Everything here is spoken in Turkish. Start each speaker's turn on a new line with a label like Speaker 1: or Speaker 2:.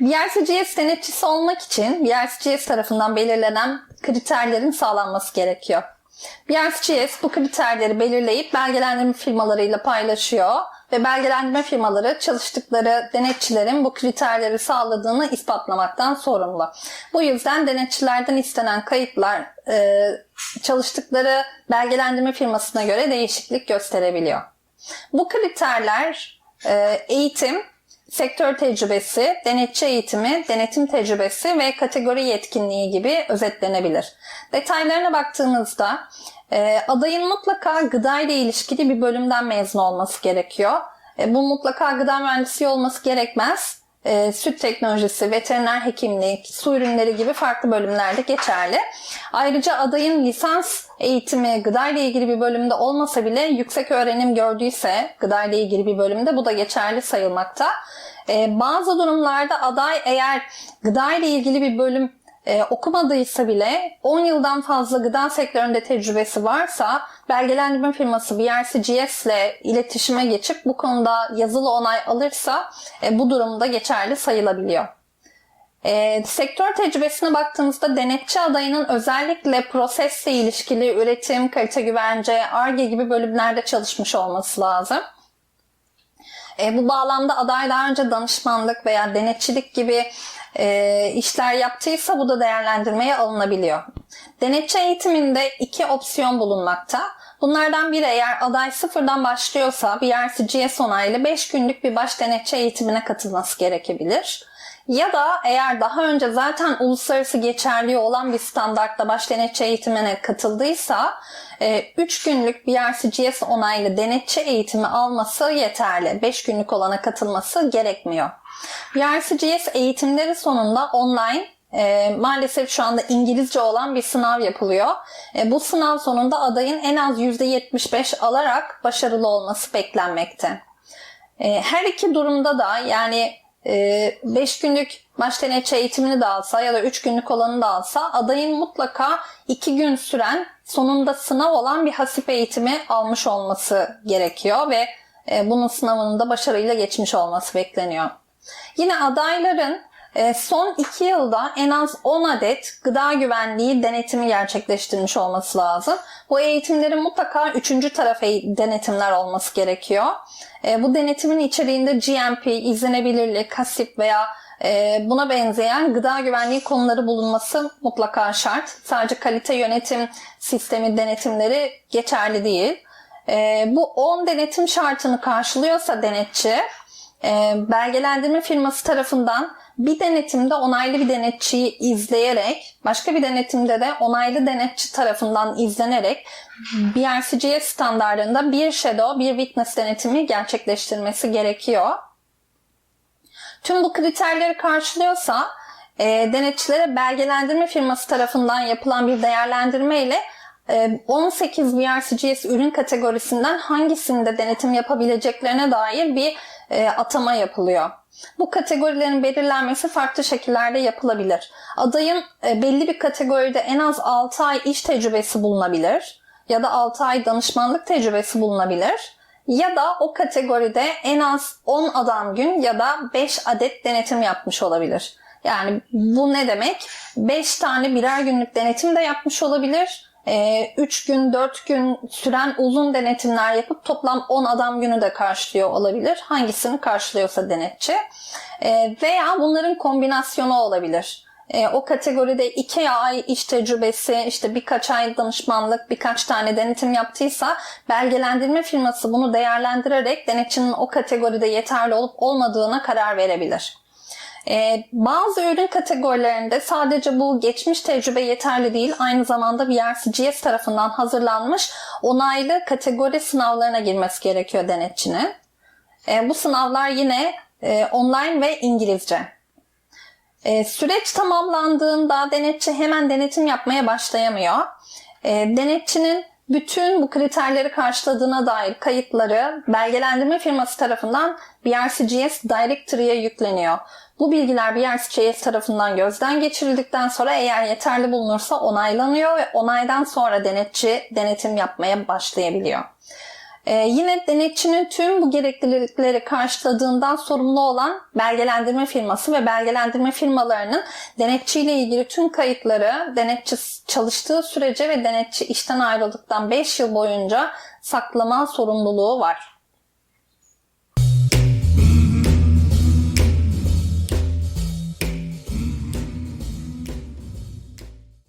Speaker 1: BRCGS denetçisi olmak için BRCGS tarafından belirlenen kriterlerin sağlanması gerekiyor. BRCGS bu kriterleri belirleyip belgelendirme firmalarıyla paylaşıyor ve belgelendirme firmaları çalıştıkları denetçilerin bu kriterleri sağladığını ispatlamaktan sorumlu. Bu yüzden denetçilerden istenen kayıtlar e, çalıştıkları belgelendirme firmasına göre değişiklik gösterebiliyor. Bu kriterler e, eğitim, sektör tecrübesi, denetçi eğitimi, denetim tecrübesi ve kategori yetkinliği gibi özetlenebilir. Detaylarına baktığımızda e, adayın mutlaka gıda ile ilişkili bir bölümden mezun olması gerekiyor. E, bu mutlaka gıda mühendisliği olması gerekmez. E, süt teknolojisi, veteriner hekimlik, su ürünleri gibi farklı bölümlerde geçerli. Ayrıca adayın lisans eğitimi gıda ile ilgili bir bölümde olmasa bile yüksek öğrenim gördüyse gıda ile ilgili bir bölümde bu da geçerli sayılmakta. E, bazı durumlarda aday eğer gıda ile ilgili bir bölüm e, okumadıysa bile 10 yıldan fazla gıda sektöründe tecrübesi varsa belgelendirme firması BRCGS ile iletişime geçip bu konuda yazılı onay alırsa e, bu durumda geçerli sayılabiliyor. E, sektör tecrübesine baktığımızda denetçi adayının özellikle prosesle ilişkili üretim, kalite güvence, ARGE gibi bölümlerde çalışmış olması lazım. E, bu bağlamda aday daha önce danışmanlık veya denetçilik gibi e, işler yaptıysa bu da değerlendirmeye alınabiliyor. Denetçi eğitiminde iki opsiyon bulunmakta. Bunlardan biri eğer aday sıfırdan başlıyorsa bir RCGS onaylı 5 günlük bir baş denetçi eğitimine katılması gerekebilir. Ya da eğer daha önce zaten uluslararası geçerliği olan bir standartta baş denetçi eğitimine katıldıysa 3 günlük bir RCGS onaylı denetçi eğitimi alması yeterli. 5 günlük olana katılması gerekmiyor. BRCGS eğitimleri sonunda online e, maalesef şu anda İngilizce olan bir sınav yapılıyor. E, bu sınav sonunda adayın en az %75 alarak başarılı olması beklenmekte. E, her iki durumda da yani 5 günlük baş denetçi eğitimini de alsa ya da 3 günlük olanı da alsa adayın mutlaka 2 gün süren sonunda sınav olan bir hasip eğitimi almış olması gerekiyor ve bunun sınavının da başarıyla geçmiş olması bekleniyor. Yine adayların e, son 2 yılda en az 10 adet gıda güvenliği denetimi gerçekleştirmiş olması lazım. Bu eğitimlerin mutlaka 3. taraf denetimler olması gerekiyor. E, bu denetimin içeriğinde GMP, izlenebilirlik, kasip veya e, buna benzeyen gıda güvenliği konuları bulunması mutlaka şart. Sadece kalite yönetim sistemi denetimleri geçerli değil. Bu 10 denetim şartını karşılıyorsa denetçi e, belgelendirme firması tarafından bir denetimde onaylı bir denetçiyi izleyerek, başka bir denetimde de onaylı denetçi tarafından izlenerek BRCGS standartında bir shadow, bir witness denetimi gerçekleştirmesi gerekiyor. Tüm bu kriterleri karşılıyorsa e, denetçilere belgelendirme firması tarafından yapılan bir değerlendirme ile 18 BRCGS ürün kategorisinden hangisinde denetim yapabileceklerine dair bir e, atama yapılıyor. Bu kategorilerin belirlenmesi farklı şekillerde yapılabilir. Adayın e, belli bir kategoride en az 6 ay iş tecrübesi bulunabilir ya da 6 ay danışmanlık tecrübesi bulunabilir ya da o kategoride en az 10 adam gün ya da 5 adet denetim yapmış olabilir. Yani bu ne demek? 5 tane birer günlük denetim de yapmış olabilir 3 ee, gün 4 gün süren uzun denetimler yapıp toplam 10 adam günü de karşılıyor olabilir. Hangisini karşılıyorsa denetçi. Ee, veya bunların kombinasyonu olabilir. Ee, o kategoride 2 ay iş tecrübesi, işte birkaç ay danışmanlık, birkaç tane denetim yaptıysa belgelendirme firması bunu değerlendirerek denetçinin o kategoride yeterli olup olmadığına karar verebilir. Ee, bazı ürün kategorilerinde sadece bu geçmiş tecrübe yeterli değil, aynı zamanda BRCGS tarafından hazırlanmış onaylı kategori sınavlarına girmesi gerekiyor denetçinin. Ee, bu sınavlar yine e, online ve İngilizce. Ee, süreç tamamlandığında denetçi hemen denetim yapmaya başlayamıyor. denetçinin bütün bu kriterleri karşıladığına dair kayıtları belgelendirme firması tarafından BRCGS Directory'e yükleniyor. Bu bilgiler BRCGS tarafından gözden geçirildikten sonra eğer yeterli bulunursa onaylanıyor ve onaydan sonra denetçi denetim yapmaya başlayabiliyor. Ee, yine denetçinin tüm bu gereklilikleri karşıladığından sorumlu olan belgelendirme firması ve belgelendirme firmalarının denetçiyle ilgili tüm kayıtları denetçi çalıştığı sürece ve denetçi işten ayrıldıktan 5 yıl boyunca saklama sorumluluğu var.